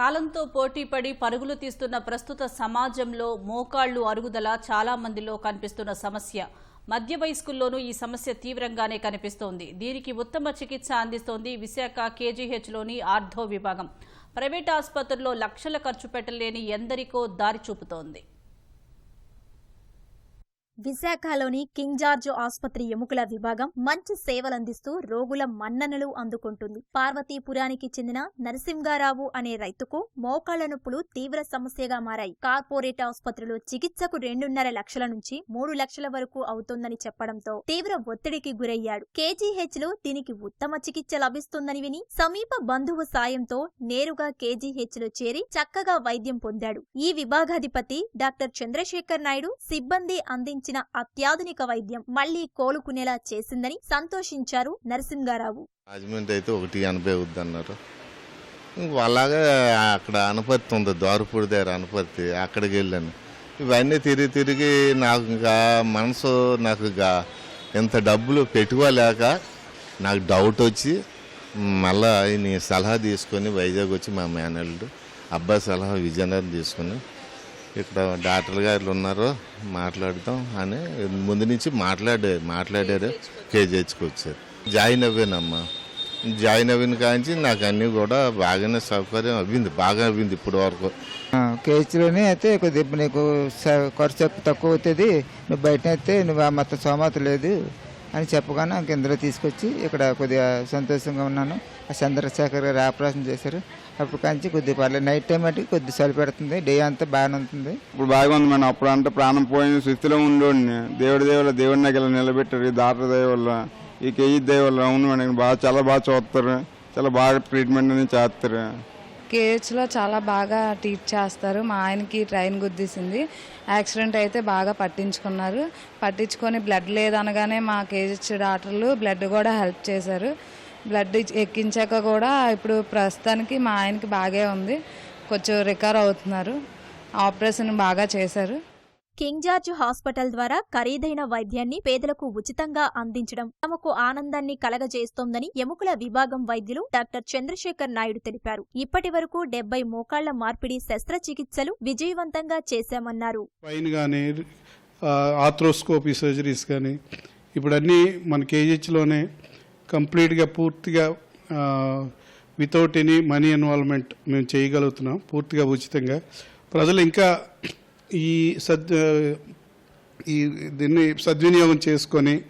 కాలంతో పోటీపడి పరుగులు తీస్తున్న ప్రస్తుత సమాజంలో మోకాళ్ళు అరుగుదల చాలా మందిలో కనిపిస్తున్న సమస్య. మధ్య వయస్కుల్లోనూ ఈ సమస్య తీవ్రంగానే కనిపిస్తోంది. దీనికి ఉత్తమ చికిత్స అందిస్తోంది విశాఖ కేజీహెచ్లోని ఆర్థో విభాగం. ప్రైవేట్ ఆసుపత్రుల్లో లక్షల ఖర్చు పెట్టలేని ఎందరికో దారి చూపుతోంది. విశాఖలోని కింగ్ జార్జ్ ఆసుపత్రి ఎముకల విభాగం మంచి సేవలందిస్తూ రోగుల మన్ననలు అందుకుంటుంది. పార్వతీపురానికి చెందిన నరసింహారావు అనే రైతుకు మోకాళ్ళ నొప్పులు తీవ్ర సమస్యగా మారాయి. కార్పొరేట్ ఆసుపత్రిలో చికిత్సకు రెండున్నర లక్షల నుంచి మూడు లక్షల వరకు అవుతోందని చెప్పడంతో తీవ్ర ఒత్తిడికి గురయ్యాడు. కేజీహెచ్లో దీనికి ఉత్తమ చికిత్స లభిస్తుందని విని సమీప బంధువు సాయంతో నేరుగా కేజీహెచ్లో చేరి చక్కగా వైద్యం పొందాడు. ఈ విభాగాధిపతి డాక్టర్ చంద్రశేఖర్ నాయుడు సిబ్బంది అందించిన అత్యాధునిక వైద్యం మళ్ళీ కోలుకునేలా చేసిందని సంతోషించారు నరసింహారావు రాజమండ్రి అయితే ఒకటి ఎనభై అవుద్ది అన్నారు అలాగే అక్కడ అనుపత్తి ఉంది దారుపూడి దగ్గర అనుపత్తి అక్కడికి వెళ్ళాను. ఇవన్నీ తిరిగి తిరిగి నాకు ఇంకా మనసు నాకు ఇంకా ఇంత డబ్బులు పెట్టుకోలేక నాకు డౌట్ వచ్చి మళ్ళీ నీ సలహా తీసుకొని వైజాగ్ వచ్చి మా మేనల్డ్ అబ్బాయి సలహా విజయనగరం తీసుకొని ఇక్కడ డాక్టర్ గారు ఉన్నారు మాట్లాడదాం అని ముందు నుంచి మాట్లాడే మాట్లాడారు. కేజీహెచ్కి వచ్చారు. జాయిన్ అవ్వానమ్మా. జాయిన్ అవ్విన కాంచి నాకు అన్నీ కూడా బాగానే సౌకర్యం అవ్వింది బాగా అవ్వింది ఇప్పటి వరకు కేజీలోనే అయితే కొద్దిగా నీకు ఖర్చు తక్కువ అవుతుంది. నువ్వు బయట అయితే నువ్వు ఆ మొత్తం సోమత లేదు. అని చెప్పగానే నాకు ఇందులో తీసుకొచ్చి ఇక్కడ కొద్దిగా సంతోషంగా ఉన్నాను. ఆ చంద్రశేఖర్ గారు ఆపరేషన్ చేశారు. అప్పుడు కాంచి కొద్దిగా పర్లేదు. నైట్ టైం అంటే కొద్దిగా చలి పెడుతుంది. డే అంతా బాగానే ఉంటుంది. ఇప్పుడు బాగా ఉంది మేడం. అప్పుడు అంటే ప్రాణం పోయిన స్థితిలో ఉండేవాడిని. దేవుడి దేవుళ్ళ దేవుడి నాకు నిలబెట్టారు. ఈ దాట దేవుళ్ళ ఈ కేజీ దేవుళ్ళ అవును మేడం బాగా చాలా బాగా చూస్తారు. చాలా బాగా ట్రీట్మెంట్ అనేది చేస్తారు. కేహెచ్లో చాలా బాగా ట్రీట్ చేస్తారు. మా ఆయనకి ట్రైన్ గుద్దేసింది. యాక్సిడెంట్ అయితే బాగా పట్టించుకున్నారు. పట్టించుకొని బ్లడ్ లేదనగానే మా కేహెచ్ డాక్టర్లు బ్లడ్ కూడా హెల్ప్ చేశారు. బ్లడ్ ఎక్కించాక కూడా ఇప్పుడు ప్రస్తుతానికి మా ఆయనకి బాగే ఉంది. కొంచెం రికవర్ అవుతున్నారు. ఆపరేషన్ బాగా చేశారు. కింగ్ జార్జ్ హాస్పిటల్ ద్వారా ఖరీదైన వైద్యాన్ని పేదలకు ఉచితంగా అందించడం తమకు ఆనందాన్ని కలగజేస్తోందని ఎముకల విభాగం వైద్యులు డాక్టర్ చంద్రశేఖర్ నాయుడు తెలిపారు. ఇప్పటి వరకు డెబ్బై మోకాళ్ళ మార్పిడి శస్త్రచికిత్సలు విజయవంతంగా చేశామన్నారు. స్పైన్ కానీ ఆథ్రోస్కోపీ సర్జరీస్ కానీ ఇప్పుడు అన్నీ మన కేజీహెచ్లోనే కంప్లీట్గా పూర్తిగా వితౌట్ ఎనీ మనీ ఇన్వాల్వ్మెంట్ మేము చేయగలుగుతున్నాం పూర్తిగా ఉచితంగా. ప్రజలు ఇంకా ఈ సద్ ఈ దీన్ని సద్వినియోగం చేసుకొని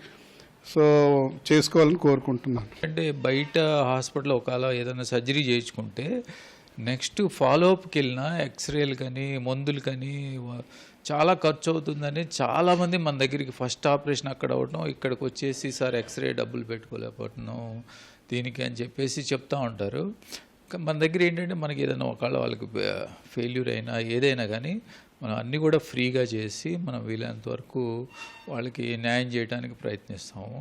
సో చేసుకోవాలని కోరుకుంటున్నాను. అంటే బయట హాస్పిటల్ ఒకవేళ ఏదైనా సర్జరీ చేయించుకుంటే నెక్స్ట్ ఫాలోఅప్కి వెళ్ళినా ఎక్స్రేలు కానీ మందులు కానీ చాలా ఖర్చు అవుతుందని చాలామంది మన దగ్గరికి ఫస్ట్ ఆపరేషన్ అక్కడ అవ్వటం ఇక్కడికి వచ్చేసి సార్ ఎక్స్రే డబ్బులు పెట్టుకోలేకపోతున్నాం దీనికి అని చెప్పేసి చెప్తా ఉంటారు. మన దగ్గర ఏంటంటే మనకి ఏదైనా ఒకవేళ వాళ్ళకి ఫెయిల్యూర్ అయినా ఏదైనా కానీ మనం అన్నీ కూడా ఫ్రీగా చేసి మనం వీలైనంత వరకు వాళ్ళకి న్యాయం చేయడానికి ప్రయత్నిస్తాము.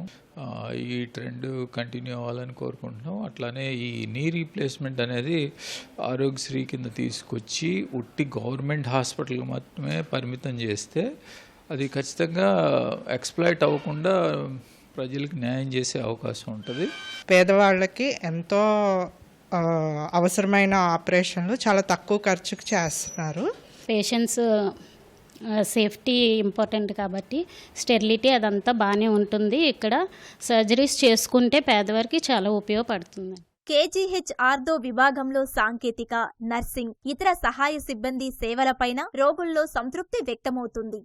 ఈ ట్రెండ్ కంటిన్యూ అవ్వాలని కోరుకుంటున్నాం. అట్లానే ఈ నీ రీప్లేస్మెంట్ అనేది ఆరోగ్యశ్రీ కింద తీసుకొచ్చి ఉట్టి గవర్నమెంట్ హాస్పిటల్ మాత్రమే పరిమితం చేస్తే అది ఖచ్చితంగా ఎక్స్ప్లాయిట్ అవ్వకుండా ప్రజలకు న్యాయం చేసే అవకాశం ఉంటుంది. పేదవాళ్ళకి ఎంతో అవసరమైన ఆపరేషన్లు చాలా తక్కువ ఖర్చుకు చేస్తున్నారు. పేషెంట్స్ సేఫ్టీ ఇంపార్టెంట్ కాబట్టి స్టెరిలిటీ అదంతా బాగానే ఉంటుంది. ఇక్కడ సర్జరీస్ చేసుకుంటే పేదవారికి చాలా ఉపయోగపడుతుంది. కేజీహెచ్ ఆర్దో విభాగంలో సాంకేతిక నర్సింగ్ ఇతర సహాయ సిబ్బంది సేవలపైన రోగుల్లో సంతృప్తి వ్యక్తమవుతుంది.